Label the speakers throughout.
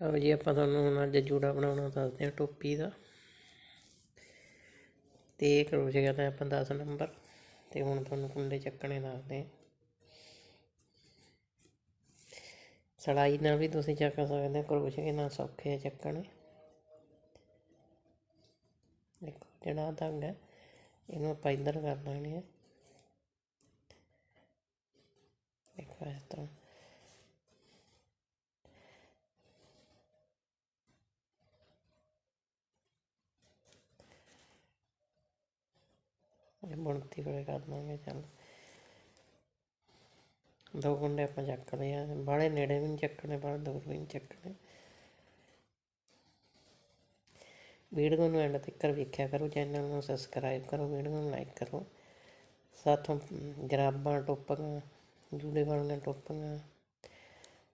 Speaker 1: ਲਓ ਜੀ ਆਪਾਂ ਤੁਹਾਨੂੰ ਹੁਣ ਅੱਜ ਜੂੜਾ ਬਣਾਉਣਾ ਦੱਸਦੇ ਹਾਂ ਟੋਪੀ ਦਾ। ਤੇ ਇਹ ਕਰੋਸ਼ੀਆ ਦਾ ਆਪਾਂ 10 ਨੰਬਰ। ਤੇ ਹੁਣ ਤੁਹਾਨੂੰ ਕੁੰਡੇ ਚੱਕਣੇ ਦੱਸਦੇ ਹਾਂ। ਸੜਾਈ ਨਾਲ ਵੀ ਤੁਸੀਂ ਚੱਕ ਸਕਦੇ ਹੋ ਕਰੋਸ਼ੀਏ ਨਾਲ ਸੌਖੇ ਆ ਚੱਕਣੇ। ਦੇਖੋ ਜਿਹੜਾ ਧਾਗਾ ਹੈ, ਇਹਨੂੰ ਆਪਾਂ ਇੱਧਰ ਕਰ ਲੈਣੇ ਆ। ਦੇਖੋ ਇਸ ਤਰ੍ਹਾਂ। ਬੁਣਤੀ ਵੇਲੇ ਕਰ ਦਾਂਗੇ, ਚੱਲ। ਦੋ ਗੁੰਡੇ ਆਪਾਂ ਚੱਕ ਲਏ ਆ। ਬਾਹਲੇ ਨੇੜੇ ਵੀ ਨਹੀਂ ਚੱਕਣੇ, ਬਾਹਲੇ ਦੂਰ ਵੀ ਨਹੀਂ ਚੱਕਣੇ। ਵੀਡੀਓ ਨੂੰ ਐਂਡ ਤੱਕ ਵੇਖਿਆ ਕਰੋ ਚੈਨਲ ਨੂੰ ਸਬਸਕ੍ਰਾਈਬ ਕਰੋ, ਵੀਡੀਓ ਨੂੰ ਲਾਈਕ ਕਰੋ। ਸਾਥੋਂ ਜਰਾਬਾਂ ਟੋਪੀਆਂ, ਜੂੜੇ ਵਾਲੀਆਂ ਟੋਪੀਆਂ,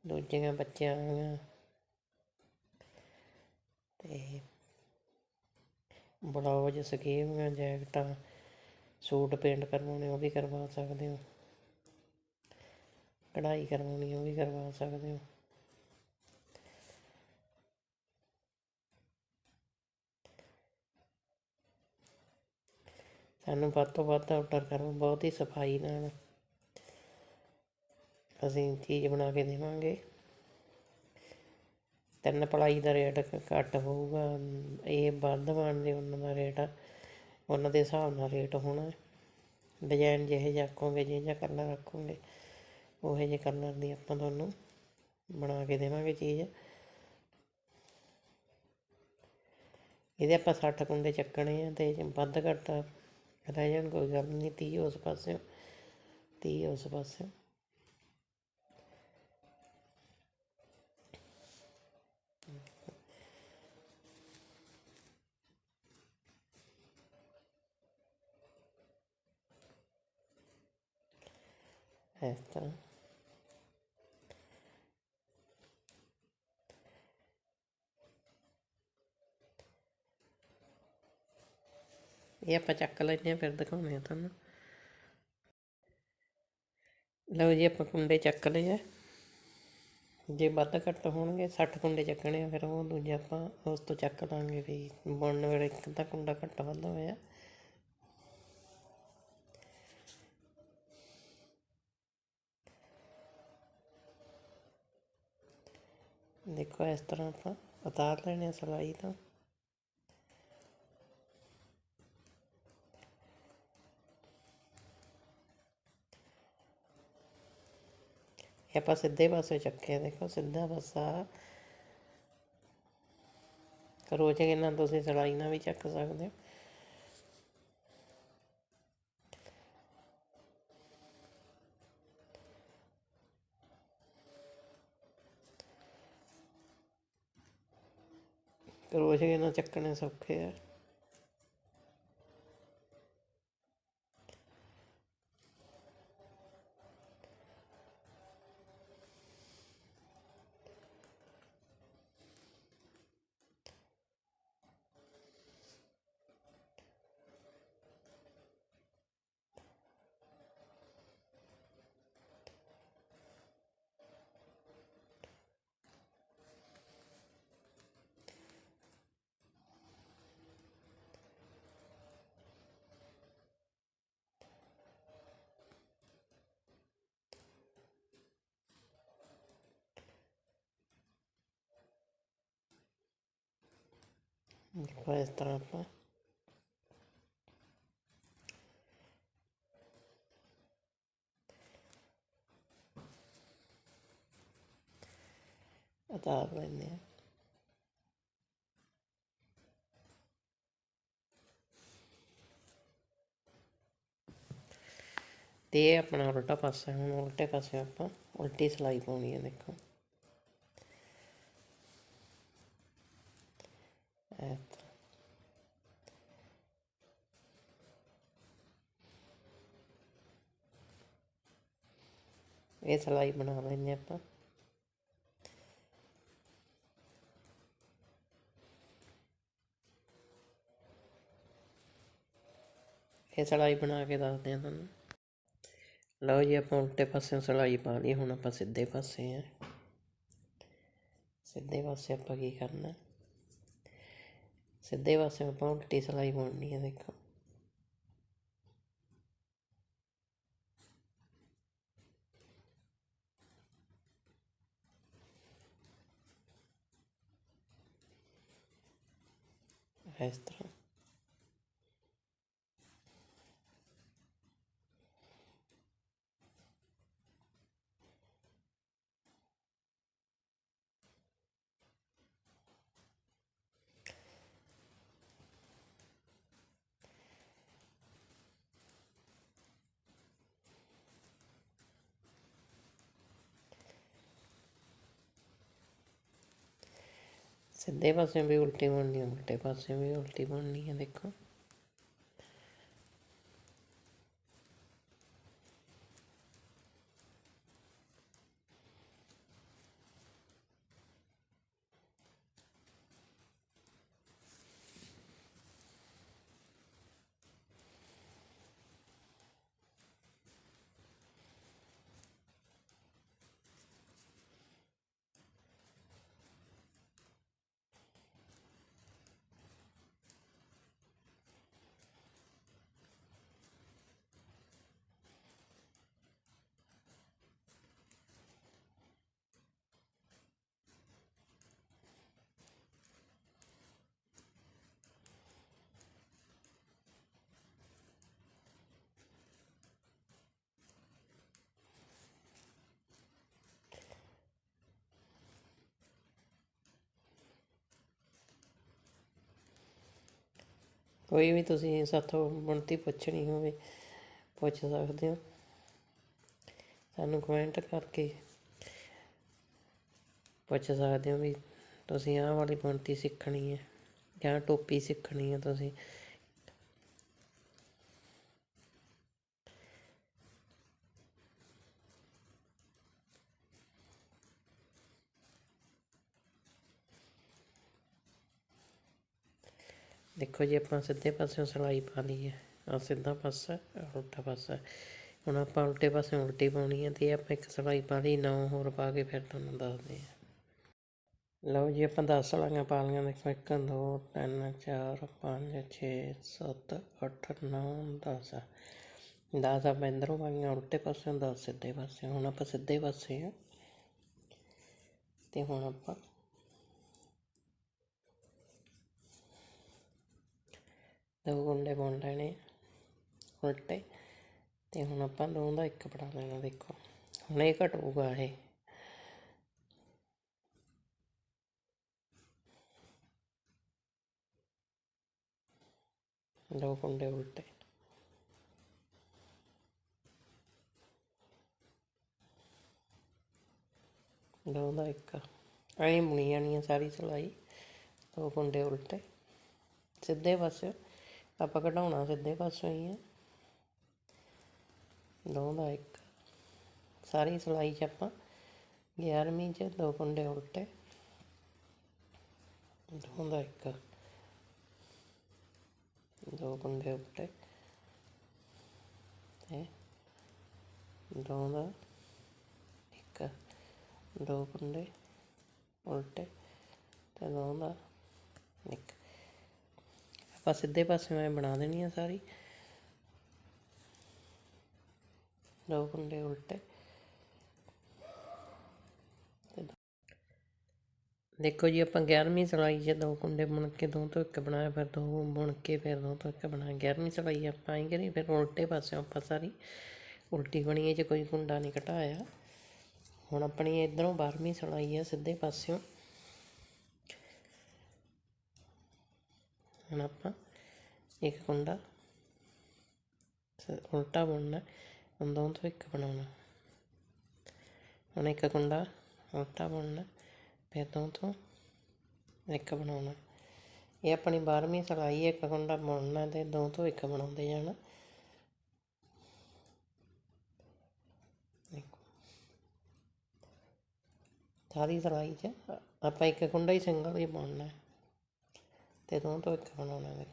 Speaker 1: ਦੂਜੀਆਂ ਬੱਚਿਆਂ ਵਾਲੀਆਂ। ਤੇ ਬਲਾਉਜ ਸਕੀਵੀਆਂ ਜੈਕਟਾਂ ਸੂਟ ਪੇਂਟ ਕਰਵਾਉਣੇ, ਉਹ ਵੀ ਕਰਵਾ ਸਕਦੇ ਹੋ। ਕਢਾਈ ਕਰਵਾਉਣੀ, ਉਹ ਵੀ ਕਰਵਾ ਸਕਦੇ ਹੋ। ਸਾਨੂੰ ਵੱਧ ਤੋਂ ਵੱਧ ਆਰਡਰ ਕਰੋ, ਬਹੁਤ ਹੀ ਸਫ਼ਾਈ ਨਾਲ ਅਸੀਂ ਚੀਜ਼ ਬਣਾ ਕੇ ਦੇਵਾਂਗੇ। ਤਿੰਨ ਪਲਾਈ ਦਾ ਰੇਟ ਘੱਟ ਹੋਊਗਾ, ਇਹ ਵੱਧ ਬਣਦੇ ਉਹਨਾਂ ਦਾ ਰੇਟ ਉਹਨਾਂ ਦੇ ਹਿਸਾਬ ਨਾਲ ਰੇਟ ਹੋਣਾ ਡਿਜ਼ਾਈਨ ਜਿਹੇ ਜਿਹਾ ਆਖੋਗੇ, ਜਿਹੇ ਜਿਹਾ ਕਲਰ ਆਖੋਗੇ, ਉਹੇ ਜਿਹੇ ਕਲਰ ਦੀ ਆਪਾਂ ਤੁਹਾਨੂੰ ਬਣਾ ਕੇ ਦੇਵਾਂਗੇ ਚੀਜ਼। ਇਹਦੇ ਆਪਾਂ 60 ਕੁੰਡੇ ਚੱਕਣੇ ਆ ਤੇ ਵੱਧ ਘੱਟ ਰਹਿ ਜਾਣ, ਕੋਈ ਗੱਲ ਨਹੀਂ 30 ਉਸ ਪਾਸੇ 30 ਉਸ ਪਾਸੇ ਇਸ ਤਰ੍ਹਾਂ ਇਹ ਆਪਾਂ ਚੱਕ ਲੈਂਦੇ ਆ ਫਿਰ ਦਿਖਾਉਂਦੇ ਆ ਤੁਹਾਨੂੰ। ਲਓ ਜੀ, ਆਪਾਂ ਕੁੰਡੇ ਚੱਕ ਲਏ ਆ। ਜੇ ਵੱਧ ਘੱਟ ਹੋਣਗੇ 60 ਕੁੰਡੇ ਚੱਕਣੇ ਆ, ਫਿਰ ਉਹ ਦੂਜੇ ਆਪਾਂ ਉਸ ਤੋਂ ਚੱਕ ਲਾਂਗੇ ਵੀ ਬੁਣਨ ਵੇਲੇ ਇੱਕ ਤਾਂ ਕੁੰਡਾ ਘੱਟ ਵੱਧ ਹੋਇਆ। ਦੇਖੋ ਇਸ ਤਰ੍ਹਾਂ ਆਪਾਂ ਉਤਾਰ ਲੈਣੇ ਆ ਸਲਾਈ ਤੋਂ। ਇਹ ਆਪਾਂ ਸਿੱਧੇ ਪਾਸੇ ਚੱਕੇ ਦੇਖੋ ਸਿੱਧਾ ਪਾਸਾ। ਕਰੋਚੇ ਨਾਲ ਤੁਸੀਂ ਸਲਾਈ ਨਾਲ ਵੀ ਚੱਕ ਸਕਦੇ ਹੋ। ਰੋਜ਼ ਨਾਲ ਚੱਕਣੇ ਸੌਖੇ ਆ। ਦੇਖੋ ਇਸ ਤਰ੍ਹਾਂ ਆਪਾਂ ਉਤਾਰ ਲੈਂਦੇ ਆ ਤੇ ਇਹ ਆਪਣਾ ਉਲਟਾ ਪਾਸਾ ਹੈ। ਹੁਣ ਉਲਟੇ ਪਾਸੇ ਆਪਾਂ ਉਲਟੀ ਸਲਾਈ ਪਾਉਣੀ ਹੈ ਦੇਖੋ ਇਹ ਸਲਾਈ ਬਣਾ ਲੈਂਦੇ ਆਪਾਂ। ਇਹ ਸਲਾਈ ਬਣਾ ਕੇ ਦੱਸਦੇ ਹਾਂ ਤੁਹਾਨੂੰ। ਲਓ ਜੀ, ਆਪਾਂ ਉਲਟੇ ਪਾਸੇ ਸਲਾਈ ਪਾ ਲਈ, ਹੁਣ ਆਪਾਂ ਸਿੱਧੇ ਪਾਸੇ ਆ। ਸਿੱਧੇ ਪਾਸੇ ਆਪਾਂ ਕੀ ਕਰਨਾ? ਸਿੱਧੇ ਪਾਸੇ ਆਪਾਂ ਉਲਟੀ ਸਲਾਈ ਬੁਣਨੀ ਹੈ ਦੇਖੋ। ਇਸ ਸਿੱਧੇ ਪਾਸੇ ਵੀ ਉਲਟੀ ਬਣਨੀ ਹੈ ਉਲਟੇ ਪਾਸੇ ਵੀ ਉਲਟੀ ਬਣਨੀ ਹੈ ਦੇਖੋ। ਕੋਈ ਵੀ ਤੁਸੀਂ ਸਾਥੋਂ ਬੁਣਤੀ ਪੁੱਛਣੀ ਹੋਵੇ, ਪੁੱਛ ਸਕਦੇ ਹੋ। ਸਾਨੂੰ ਕਮੈਂਟ ਕਰਕੇ ਪੁੱਛ ਸਕਦੇ ਹੋ ਵੀ ਤੁਸੀਂ ਆਹ ਵਾਲੀ ਬੁਣਤੀ ਸਿੱਖਣੀ ਹੈ ਜਾਂ ਟੋਪੀ ਸਿੱਖਣੀ ਹੈ ਤੁਸੀਂ। ਦੇਖੋ ਜੀ, ਆਪਾਂ ਸਿੱਧੇ ਪਾਸਿਓਂ ਸਿਲਾਈ ਪਾ ਲਈ ਹੈ। ਆ ਸਿੱਧਾ ਪਾਸਾ ਉਲਟਾ ਪਾਸਾ। ਹੁਣ ਆਪਾਂ ਉਲਟੇ ਪਾਸੇ ਉਲਟੀ ਪਾਉਣੀ ਹੈ ਤੇ ਆਪਾਂ ਇੱਕ ਸਿਲਾਈ ਪਾ ਲਈ ਨੌ ਹੋਰ ਪਾ ਕੇ ਫਿਰ ਤੁਹਾਨੂੰ ਦੱਸਦੇ ਹਾਂ। ਲਓ ਜੀ, ਆਪਾਂ 10 ਸਲਾਈਆਂ ਪਾ ਲਈਆਂ। ਦੇਖੋ 1 2 3 4 5 6 7 8 9 10 10 ਆਪਾਂ ਇੰਦਰੋਂ ਪਾਈਆਂ ਉਲਟੇ ਪਾਸੇ 10 ਸਿੱਧੇ ਪਾਸੇ ਹੁਣ ਆਪਾਂ ਸਿੱਧੇ ਪਾਸੇ ਆ ਤੇ ਹੁਣ ਆਪਾਂ ਦੋ ਗੁੰਡੇ ਬੁਣ ਲੈਣੇ ਉਲਟੇ। ਅਤੇ ਹੁਣ ਆਪਾਂ ਦੋ ਦਾ ਇੱਕ ਬਣਾ ਲੈਣਾ, ਦੇਖੋ। ਹੁਣ ਇਹ ਘਟੂਗਾ ਇਹ। ਦੋ ਗੁੰਡੇ ਉਲਟੇ। ਦੋ ਦਾ ਇੱਕ। ਐਂ ਬੁਣੀ ਜਾਣੀ ਆ ਸਾਰੀ ਸਿਲਾਈ, ਦੋ ਗੁੰਡੇ ਉਲਟੇ। ਸਿੱਧੇ ਪਾਸੇ। ਆਪਾਂ ਕਢਾਉਣਾ ਸਿੱਧੇ ਪਾਸੋਂ ਹੀ ਹੈ ਦੋ ਦਾ ਇੱਕ। ਸਾਰੀ ਸਿਲਾਈ 'ਚ ਆਪਾਂ 11ਵੀਂ 'ਚ, ਦੋ ਕੁੰਡੇ ਉਲਟੇ। ਦੋ ਦਾ ਇੱਕ। ਦੋ ਕੁੰਡੇ ਉਲਟੇ। ਤੇ ਦੋ ਦਾ ਇੱਕ। ਦੋ ਕੁੰਡੇ ਉਲਟੇ। ਤੇ ਦੋ ਦਾ ਇੱਕ। ਆਪਾਂ ਸਿੱਧੇ ਪਾਸੇ ਮੈਂ ਬਣਾ ਦੇਣੀ ਆ ਸਾਰੀ। ਦੋ ਕੁੰਡੇ ਉਲਟੇ। ਦੇਖੋ ਜੀ, ਆਪਾਂ 11ਵੀਂ ਸਲਾਈ 'ਚ ਦੋ ਕੁੰਡੇ ਬੁਣ ਕੇ ਦੋ ਤੋਂ ਇੱਕ ਬਣਾਇਆ, ਫਿਰ ਦੋ ਬੁਣ ਕੇ ਫਿਰ ਦੋ ਤੋਂ ਇੱਕ ਬਣਾਇਆ। 11ਵੀਂ ਸਲਾਈ ਆਪਾਂ ਐਂ ਕਰੀ ਫਿਰ ਉਲਟੇ ਪਾਸਿਓਂ ਆਪਾਂ ਸਾਰੀ ਉਲਟੀ ਬਣੀ ਹੈ, ਜੇ ਕੋਈ ਕੁੰਡਾ ਨਹੀਂ ਘਟਾਇਆ ਹੁਣ ਆਪਣੀ ਇਧਰੋਂ 12ਵੀਂ ਸਲਾਈ ਹੈ ਸਿੱਧੇ ਪਾਸਿਓਂ। ਹੁਣ ਆਪਾਂ ਇੱਕ ਕੁੰਡਾ ਉਲਟਾ ਬੁਣਨਾ ਹੁਣ ਦੋ ਤੋਂ ਇੱਕ ਬਣਾਉਣਾ ਹੁਣ ਇੱਕ ਕੁੰਡਾ ਉਲਟਾ ਬੁਣਨਾ ਫਿਰ ਦੋ ਤੋਂ ਇੱਕ ਬਣਾਉਣਾ ਇਹ ਆਪਣੀ 12ਵੀਂ ਸਿਲਾਈ ਇੱਕ ਕੁੰਡਾ ਬੁਣਨਾ ਤੇ ਦੋ ਤੋਂ ਇੱਕ ਬਣਾਉਂਦੇ ਜਾਣਾ ਸਾਰੀ ਸਿਲਾਈ 'ਚ ਆਪਾਂ ਇੱਕ ਕੁੰਡਾ ਹੀ ਸਿੰਗਲ ਹੀ ਬੁਣਨਾ ਹੈ ¿De dónde voy a cagar una vez?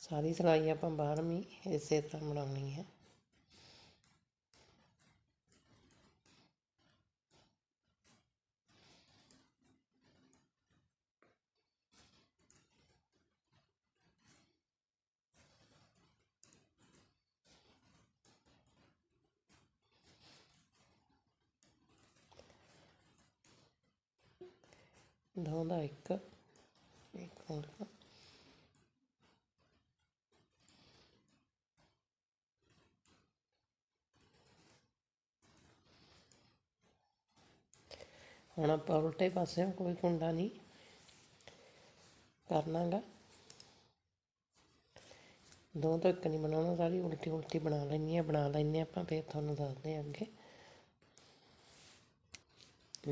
Speaker 1: शादी से लाइए बारहवीं इस तरह मनाऊँगी है ਦਾ ਇੱਕ ਇੱਕ ਹੋਰ। ਹੁਣ ਆਪਾਂ ਉਲਟੇ ਪਾਸੇ ਕੋਈ ਕੁੰਡਾ ਨਹੀਂ ਕਰਨਾਗਾ। ਦੋ ਤੋਂ ਇੱਕ ਨਹੀਂ ਬਣਾਉਣਾ, ਸਾਰੀ ਉਲਟੀ ਉਲਟੀ ਬਣਾ ਲੈਣੀ ਆ ਬਣਾ ਲੈਂਦੇ ਆਪਾਂ, ਫੇਰ ਤੁਹਾਨੂੰ ਦੱਸਦੇ ਹਾਂ ਅੱਗੇ।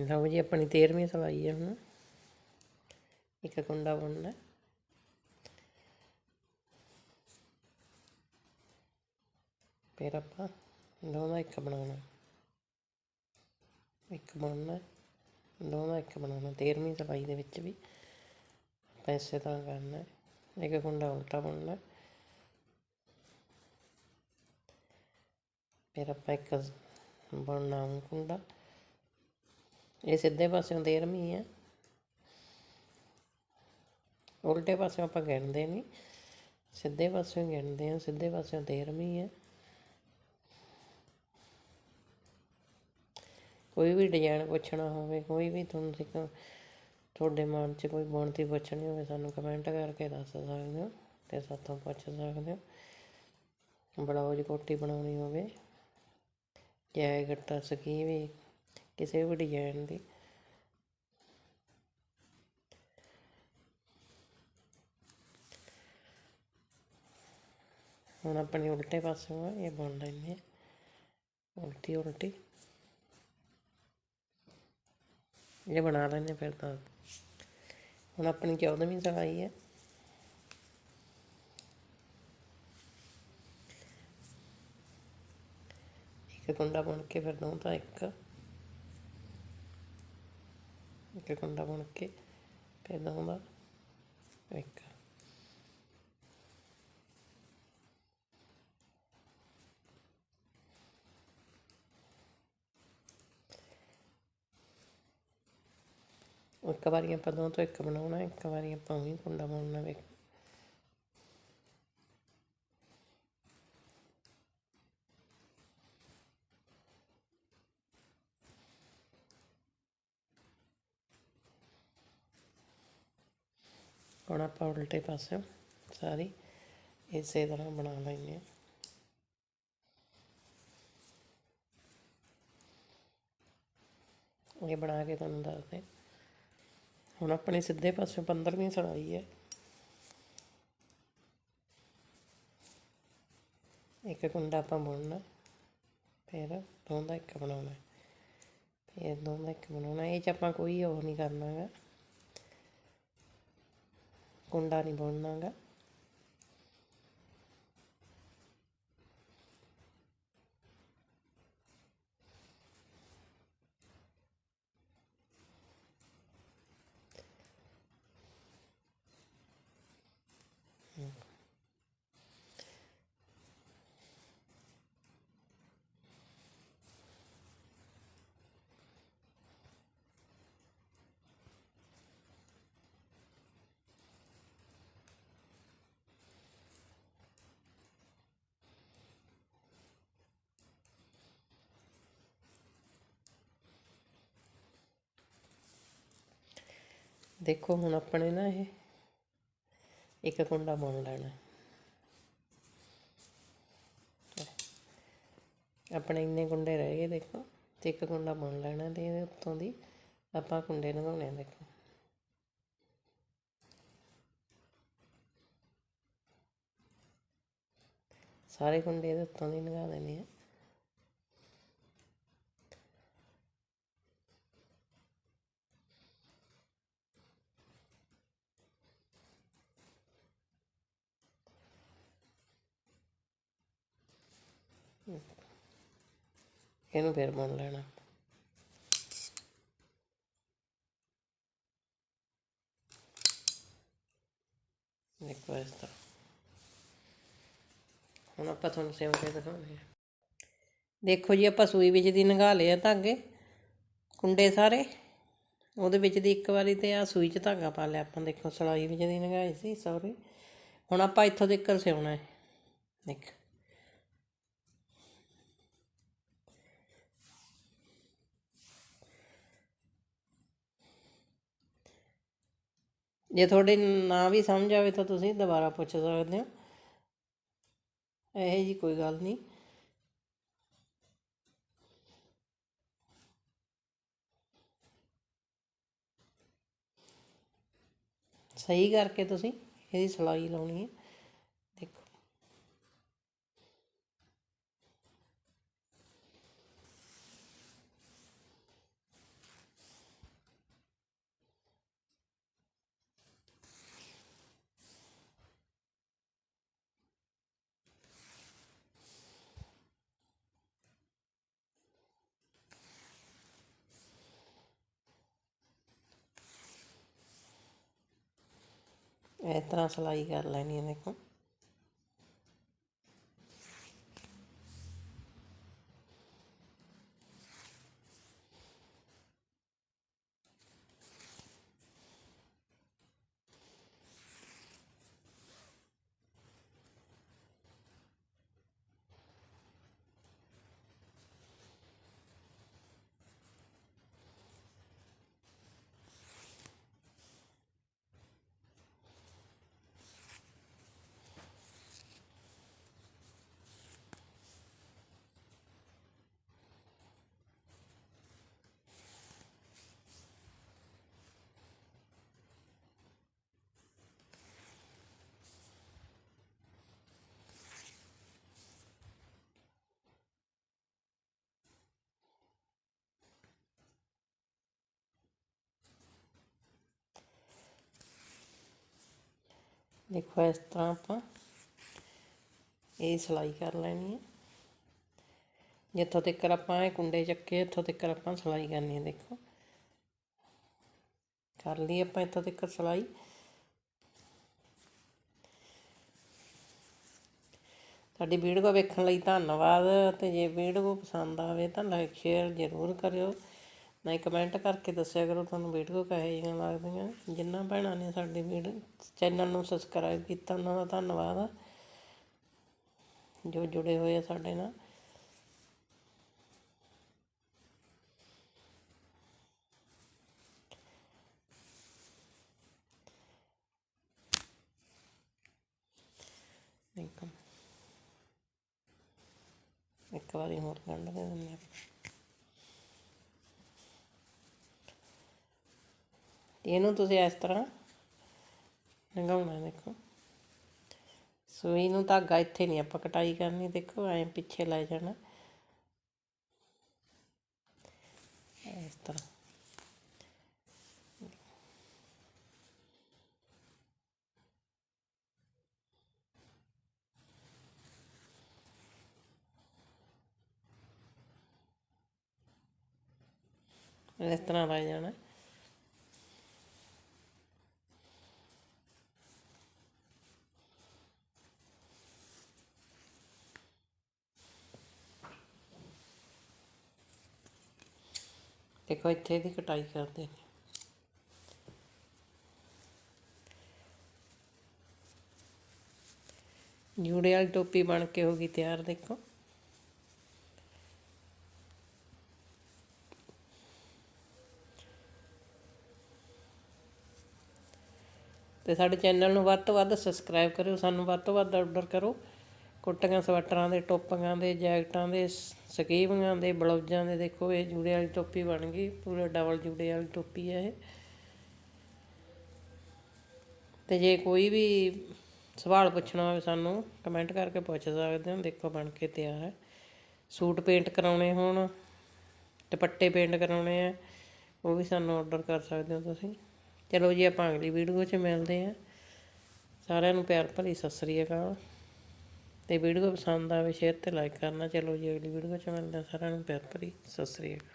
Speaker 1: ਲਓ ਜੀ, ਆਪਣੀ 13ਵੀਂ ਸਲਾਈ ਹੈ ਹੁਣ। ਇੱਕ ਕੁੰਡਾ ਬੁਣਨਾ ਹੈ। ਫਿਰ ਆਪਾਂ ਦੋ ਇੱਕ ਬਣਾਉਣਾ ਇੱਕ ਬਣਨਾ ਹੈ, ਇੱਕ ਬਣਾਉਣਾ 13ਵੀਂ ਸਫ਼ਾਈ ਦੇ ਵਿੱਚ ਵੀ ਆਪਾਂ ਇਸੇ ਤਰ੍ਹਾਂ ਕਰਨਾ ਇੱਕ ਕੁੰਡਾ ਉਲਟਾ ਬੁਣਨਾ ਫਿਰ ਆਪਾਂ ਇੱਕ ਬੁਣਨਾ ਉਹ ਕੁੰਡਾ ਇਹ ਸਿੱਧੇ ਪਾਸਿਓਂ 13ਵੀਂ ਹੈ ਉਲਟੇ ਪਾਸਿਓਂ ਆਪਾਂ ਗਿਣਦੇ ਨਹੀਂ ਸਿੱਧੇ ਪਾਸਿਓਂ ਗਿਣਦੇ ਹਾਂ ਸਿੱਧੇ ਪਾਸਿਓਂ 13ਵੀਂ ਹੈ ਕੋਈ ਵੀ ਡਿਜ਼ਾਈਨ ਪੁੱਛਣਾ ਹੋਵੇ, ਕੋਈ ਵੀ ਤੁਹਾਨੂੰ ਤੁਹਾਡੇ ਮਨ 'ਚ ਕੋਈ ਬੁਣਤੀ ਪੁੱਛਣੀ ਹੋਵੇ, ਸਾਨੂੰ ਕਮੈਂਟ ਕਰਕੇ ਦੱਸ ਸਕਦੇ ਹੋ ਤੇ ਸਾਥੋਂ ਪੁੱਛ ਸਕਦੇ ਹੋ। ਬਲਾਉਜ ਕੋਟੀ ਬਣਾਉਣੀ ਹੋਵੇ, ਜੈਕਟ ਸਕੀਵੀ ਕਿਸੇ ਵੀ ਡਿਜ਼ਾਈਨ ਦੀ। ਹੁਣ ਆਪਣੇ ਉਲਟੇ ਪਾਸੋਂ ਇਹ ਬੁਣ ਲੈਂਦੇ ਹਾਂ ਉਲਟੀ ਉਲਟੀ। ਇਹ ਬਣਾ ਲੈਂਦੇ ਫਿਰ ਤਾਂ। ਹੁਣ ਆਪਣੀ 14ਵੀਂ ਸਲਾਈ ਹੈ ਇੱਕ ਕੁੰਡਾ ਬੁਣ ਕੇ ਫਿਰ ਦੋ ਤਾਂ ਇੱਕ। ਇੱਕ ਕੁੰਡਾ ਬੁਣ ਕੇ ਫਿਰ ਦੋ ਦਾ ਇੱਕ। ਇੱਕ ਵਾਰੀ ਆਪਾਂ ਦੋ ਤੋਂ ਇੱਕ ਬਣਾਉਣਾ ਇੱਕ ਵਾਰੀ ਆਪਾਂ ਉਹੀ ਕੁੰਡਾ ਬੁਣਨਾ ਵੇ ਹੁਣ ਆਪਾਂ ਉਲਟੇ ਪਾਸੇ ਸਾਰੀ ਇਸੇ ਤਰ੍ਹਾਂ ਬਣਾ ਲੈਂਦੇ ਹਾਂ ਇਹ ਬਣਾ ਕੇ ਤੁਹਾਨੂੰ ਦੱਸਦੇ ਹੁਣ ਆਪਣੇ ਸਿੱਧੇ ਪਾਸੇ 15ਵੀਂ ਸਲਾਈ ਹੈ। ਇੱਕ ਕੁੰਡਾ ਆਪਾਂ ਬੁਣਨਾ ਫਿਰ ਦੋ ਦਾ ਇੱਕ ਬਣਾਉਣਾ ਫਿਰ ਦੋ ਦਾ ਇੱਕ ਬਣਾਉਣਾ ਇਹ ਚ ਆਪਾਂ ਕੋਈ ਉਹ ਨਹੀਂ ਕਰਨਾ ਗਾ ਕੁੰਡਾ ਨਹੀਂ ਬੁਣਨਾ ਦੇਖੋ ਹੁਣ ਆਪਣੇ ਨਾ ਇਹ ਇੱਕ ਕੁੰਡਾ ਬੁਣ ਲੈਣਾ। ਆਪਣੇ ਇੰਨੇ ਕੁੰਡੇ ਰਹਿ ਗਏ ਦੇਖੋ, ਤੇ ਇੱਕ ਕੁੰਡਾ ਬੁਣ ਲੈਣਾ ਤੇ ਇਹਦੇ ਉੱਤੋਂ ਦੀ ਆਪਾਂ ਕੁੰਡੇ ਲਗਾਉਣੇ ਆ ਦੇਖੋ। ਸਾਰੇ ਕੁੰਡੇ ਇਹਦੇ ਉੱਤੋਂ ਦੀ ਲਗਾ ਦੇਣੇ ਆ। ਇਹਨੂੰ ਫਿਰ ਬੁਣ ਲੈਣਾ। ਦੇਖੋ ਇਸ ਤਰ੍ਹਾਂ। ਹੁਣ ਆਪਾਂ ਤੁਹਾਨੂੰ ਸਿਉਂ ਕੇ ਦਿਖਾਉਂਦੇ ਹਾਂ। ਦੇਖੋ ਜੀ, ਆਪਾਂ ਸੂਈ ਵਿੱਚ ਦੀ ਨਗਾ ਲਏ ਆ ਧਾਗੇ, ਕੁੰਡੇ ਸਾਰੇ। ਉਹਦੇ ਵਿੱਚ ਦੀ ਇੱਕ ਵਾਰੀ ਤੇ ਆ ਸੂਈ 'ਚ ਧਾਗਾ ਪਾ ਲਿਆ ਆਪਾਂ। ਦੇਖੋ, ਸਲਾਈ ਵਿੱਚ ਦੀ ਨਗਾਈ ਸੀ ਸੌਰੀ ਹੁਣ ਆਪਾਂ ਇੱਥੋਂ ਤੱਕ ਸਿਉਣਾ ਹੈ। ਦੇਖ। ਜੇ ਤੁਹਾਡੇ ਨਾ ਵੀ ਸਮਝ ਆਵੇ ਤਾਂ ਤੁਸੀਂ ਦੁਬਾਰਾ ਪੁੱਛ ਸਕਦੇ ਹੋ। ਇਹ ਜੀ ਕੋਈ ਗੱਲ ਨਹੀਂ। ਸਹੀ ਕਰਕੇ ਤੁਸੀਂ ਇਹਦੀ ਸਲਾਈ ਲਾਉਣੀ ਹੈ। ਇਸ ਤਰ੍ਹਾਂ ਸਲਾਈ ਕਰ ਲੈਣੀ ਹੈ ਦੇਖੋ ਦੇਖੋ ਇਸ ਤਰ੍ਹਾਂ ਆਪਾਂ ਇਹ ਸਿਲਾਈ ਕਰ ਲੈਣੀ ਹੈ। ਜਿੱਥੋਂ ਤੱਕ ਆਪਾਂ ਇਹ ਕੁੰਡੇ ਚੱਕੇ ਇੱਥੋਂ ਤੱਕ ਆਪਾਂ ਸਿਲਾਈ ਕਰਨੀ ਹੈ, ਦੇਖੋ। ਕਰ ਲਈ ਆਪਾਂ ਇੱਥੋਂ ਤੱਕ ਸਿਲਾਈ। ਸਾਡੀ ਵੀਡੀਓ ਵੇਖਣ ਲਈ ਧੰਨਵਾਦ, ਤੇ ਜੇ ਵੀਡੀਓ ਪਸੰਦ ਆਵੇ ਤਾਂ ਲਾਈਕ ਸ਼ੇਅਰ ਜ਼ਰੂਰ ਕਰਿਓ। ਨਹੀਂ ਕਮੈਂਟ ਕਰਕੇ ਦੱਸਿਆ ਕਰੋ, ਤੁਹਾਨੂੰ ਵੀਡੀਓ ਕਿਹੋ ਜਿਹੀਆਂ ਲੱਗਦੀਆਂ। ਜਿੰਨਾ ਭੈਣਾਂ ਨੇ ਸਾਡੀ ਵੀਡੀਓ ਚੈਨਲ ਨੂੰ ਸਬਸਕ੍ਰਾਈਬ ਕੀਤਾ, ਉਹਨਾਂ ਦਾ ਧੰਨਵਾਦ ਆ। ਜੋ ਜੁੜੇ ਹੋਏ ਆ ਸਾਡੇ ਨਾਲ। ਇੱਕ ਵਾਰੀ ਹੋਰ ਗੰਢ ਦੇ ਦਿੰਦੇ ਆਪਾਂ ਇਹਨੂੰ ਤੁਸੀਂ ਇਸ ਤਰ੍ਹਾਂ ਲੰਘਾਉਣਾ ਦੇਖੋ। ਸੂਈ ਨੂੰ ਧਾਗਾ ਇੱਥੇ ਨਹੀਂ ਆਪਾਂ ਕਟਾਈ ਕਰਨੀ, ਦੇਖੋ, ਐਂ ਪਿੱਛੇ ਲੈ ਜਾਣਾ। ਇਸ ਤਰ੍ਹਾਂ। ਇਸ ਤਰ੍ਹਾਂ ਲੈ ਜਾਣਾ। ਦੇਖੋ, ਇੱਥੇ ਦੀ ਕਟਾਈ ਕਰਦੇ ਨੇ। ਜੂੜੇ ਵਾਲੀ ਟੋਪੀ ਬਣ ਕੇ ਹੋ ਗਈ ਤਿਆਰ, ਦੇਖੋ। ਤੇ ਸਾਡੇ ਚੈਨਲ ਨੂੰ ਵੱਧ ਤੋਂ ਵੱਧ ਸਬਸਕ੍ਰਾਈਬ ਕਰਿਓ, ਸਾਨੂੰ ਵੱਧ ਤੋਂ ਵੱਧ ਆਰਡਰ ਕਰੋ। ਕੋਟੀਆਂ, ਸਵੈਟਰਾਂ ਦੇ, ਟੋਪੀਆਂ ਦੇ, ਜੈਕਟਾਂ ਦੇ ਸਕੀਵੀਆਂ ਦੇ ਬਲਾਊਜ਼ਾਂ ਦੇ, ਦੇਖੋ ਇਹ ਜੂੜੇ ਵਾਲੀ ਟੋਪੀ ਬਣ ਗਈ, ਪੂਰੇ ਡਬਲ ਜੂੜੇ ਵਾਲੀ ਟੋਪੀ ਹੈ ਇਹ। ਤੇ ਜੇ ਕੋਈ ਵੀ ਸਵਾਲ ਪੁੱਛਣਾ ਹੋਵੇ ਸਾਨੂੰ, ਕਮੈਂਟ ਕਰਕੇ ਪੁੱਛ ਸਕਦੇ ਹੋ, ਦੇਖੋ ਬਣ ਕੇ ਤਿਆਰ ਹੈ। ਸੂਟ ਪੇਂਟ ਕਰਾਉਣੇ ਹੋਣ, ਦੁਪੱਟੇ ਪੇਂਟ ਕਰਾਉਣੇ ਆ ਉਹ ਵੀ ਸਾਨੂੰ ਆਰਡਰ ਕਰ ਸਕਦੇ ਹੋ ਤੁਸੀਂ। ਚਲੋ ਜੀ, ਆਪਾਂ ਅਗਲੀ ਵੀਡੀਓ 'ਚ ਮਿਲਦੇ ਹਾਂ। ਸਾਰਿਆਂ ਨੂੰ ਪਿਆਰ ਭਰੀ ਸਤਿ ਸ੍ਰੀ ਅਕਾਲ। ਤੇ ਵੀਡੀਓ ਪਸੰਦ ਆਵੇ ਸ਼ੇਅਰ ਤੇ ਲਾਈਕ ਕਰਨਾ। ਚਲੋ ਜੀ, ਅਗਲੀ ਵੀਡੀਓ 'ਚ ਮਿਲਦੇ ਹਾਂ ਸਾਰਿਆਂ ਨੂੰ। ਪਿਆਰ ਭਰੀ, ਸਤਿ ਸ੍ਰੀ ਅਕਾਲ।